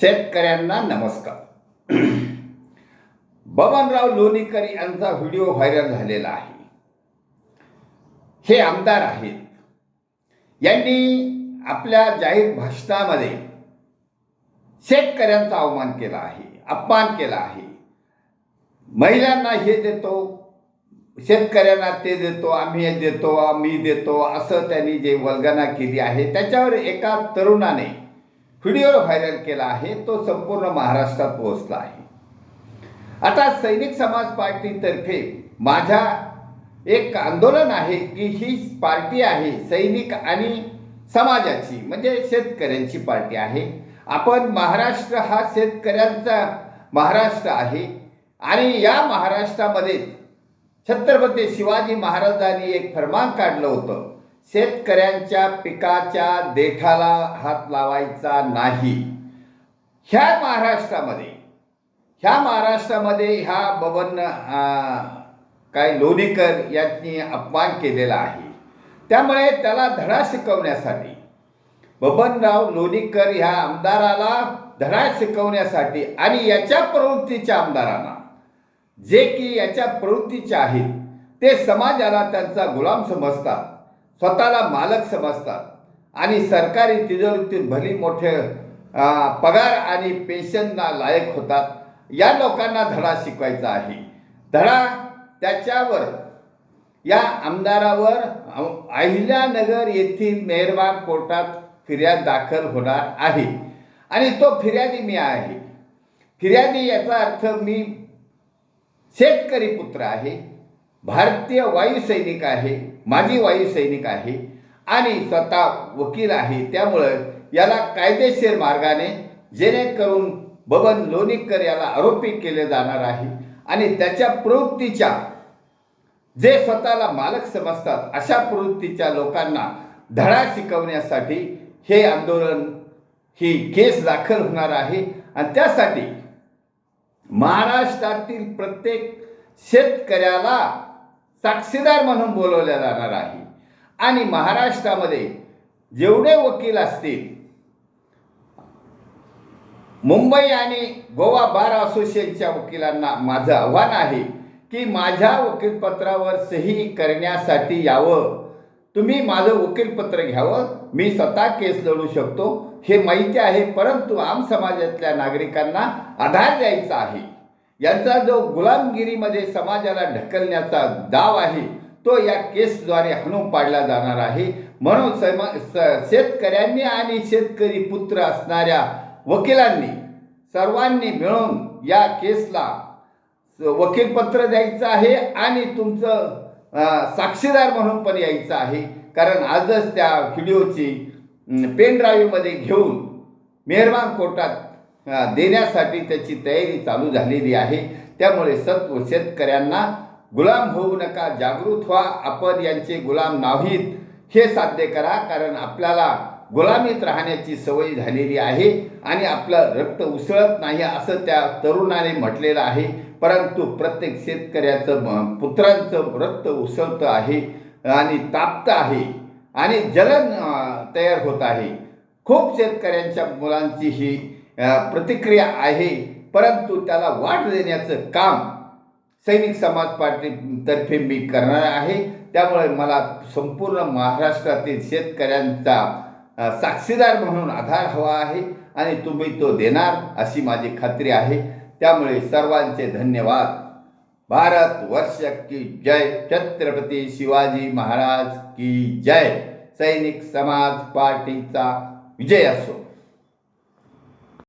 शेतकऱ्यांना नमस्कार. बबनराव लोणीकर यांचा व्हिडिओ व्हायरल झालेला आहे. हे आमदार आहेत. यांनी आपल्या जाहीर भाषणामध्ये शेतकऱ्यांचा अवमान केला आहे अपमान केला आहे. महिलांना हे देतो शेतकऱ्यांना ते देतो आम्ही हे देतो आम्ही देतो असं त्यांनी जे वल्गना केली आहे त्याच्यावर एका तरुणाने व्हिडिओ व्हायरल केला आहे तो संपूर्ण महाराष्ट्रात पोहोचला आहे. आता सैनिक समाज पार्टीतर्फे माझ्या एक आंदोलन आहे की ही पार्टी आहे सैनिक आणि समाजाची म्हणजे शेतकऱ्यांची पार्टी आहे. आपण महाराष्ट्र हा शेतकऱ्यांचा महाराष्ट्र आहे आणि या महाराष्ट्रामध्ये छत्रपती शिवाजी महाराजांनी एक फरमान काढलं होतं. शेतकऱ्यांच्या पिकाच्या देठाला हात लावायचा नाही. ह्या महाराष्ट्रामध्ये ह्या महाराष्ट्रामध्ये ह्या बबन काय लोणीकर यांनी अपमान केलेला आहे. त्यामुळे त्याला धडा शिकवण्यासाठी बबनराव लोणीकर ह्या आमदाराला धडा शिकवण्यासाठी आणि याच्या प्रवृत्तीच्या आमदारांना जे की याच्या प्रवृत्तीचे आहेत ते समाजाला त्यांचा गुलाम समजतात. स्वतःला मालक समजतात. आणि सरकारी तिजोरीतून भली मोठे पगार आणि पेन्शनना लायक होतात. या लोकांना धडा शिकवायचा आहे. धडा त्याच्यावर या आमदारावर अहिल्यानगर येथील मेहरबान कोर्टात फिर्याद दाखल होणार आहे. आणि तो फिर्यादी मी आहे. फिर्यादी याचा अर्थ मी शेतकरी पुत्र आहे. भारतीय वायुसैनिक आहे माजी वायुसैनिक आहे आणि स्वतः वकील आहे. त्यामुळं याला कायदेशीर मार्गाने जेणेकरून बबन लोणीकर याला आरोपी केले जाणार आहे आणि त्याच्या प्रवृत्तीच्या जे स्वतःला मालक समजतात अशा प्रवृत्तीच्या लोकांना धडा शिकवण्यासाठी हे आंदोलन ही केस दाखल होणार आहे. आणि त्यासाठी महाराष्ट्रातील प्रत्येक शेतकऱ्याला साक्षीदार म्हणून बोलवल्या जाणार आहे. आणि महाराष्ट्रामध्ये जेवढे वकील असतील मुंबई आणि गोवा बार असोसिएशनच्या वकिलांना माझं आव्हान आहे की माझ्या वकीलपत्रावर सही करण्यासाठी यावं. तुम्ही माझं वकीलपत्र घ्यावं. मी स्वतः केस लढू शकतो. हे माहिती आहे परंतु आम समाजातल्या नागरिकांना आधार द्यायचा आहे. यांचा जो गुलामगिरीमध्ये समाजाला ढकलण्याचा दाव आहे तो या केसद्वारे हाणून पाडला जाणार आहे. म्हणून समा स शेतकऱ्यांनी आणि शेतकरी पुत्र असणाऱ्या वकिलांनी सर्वांनी मिळून या केसला वकीलपत्र द्यायचं आहे आणि तुमचं साक्षीदार म्हणून पण यायचं आहे. कारण आजच त्या व्हिडिओची पेनड्राईव्हमध्ये घेऊन मेहरबान कोर्टात देण्यासाठी त्याची तयारी चालू झालेली आहे. त्यामुळे सत्व शेतकऱ्यांना गुलाम होऊ नका जागृत व्हा आपण यांचे गुलाम नाहीत. हे साध्य करा कारण आपल्याला गुलामीत राहण्याची सवय झालेली आहे आणि आपलं रक्त उसळत नाही असं त्या तरुणाने म्हटलेलं आहे. परंतु प्रत्येक शेतकऱ्याचं म- पुत्रांचं रक्त उसळतं आहे आणि तापतं आहे आणि जलन तयार होत आहे. खूप शेतकऱ्यांच्या मुलांची ही प्रतिक्रिया आहे. परंतु त्याला वाट देण्याचं काम सैनिक समाज पार्टीतर्फे मी करणार आहे. त्यामुळे मला संपूर्ण महाराष्ट्रातील शेतकऱ्यांचा साक्षीदार म्हणून आधार हवा आहे आणि तुम्ही तो देणार अशी माझी खात्री आहे. त्यामुळे सर्वांचे धन्यवाद. भारत वर्ष की जय. छत्रपती शिवाजी महाराज की जय. सैनिक समाज पार्टीचा विजय असो.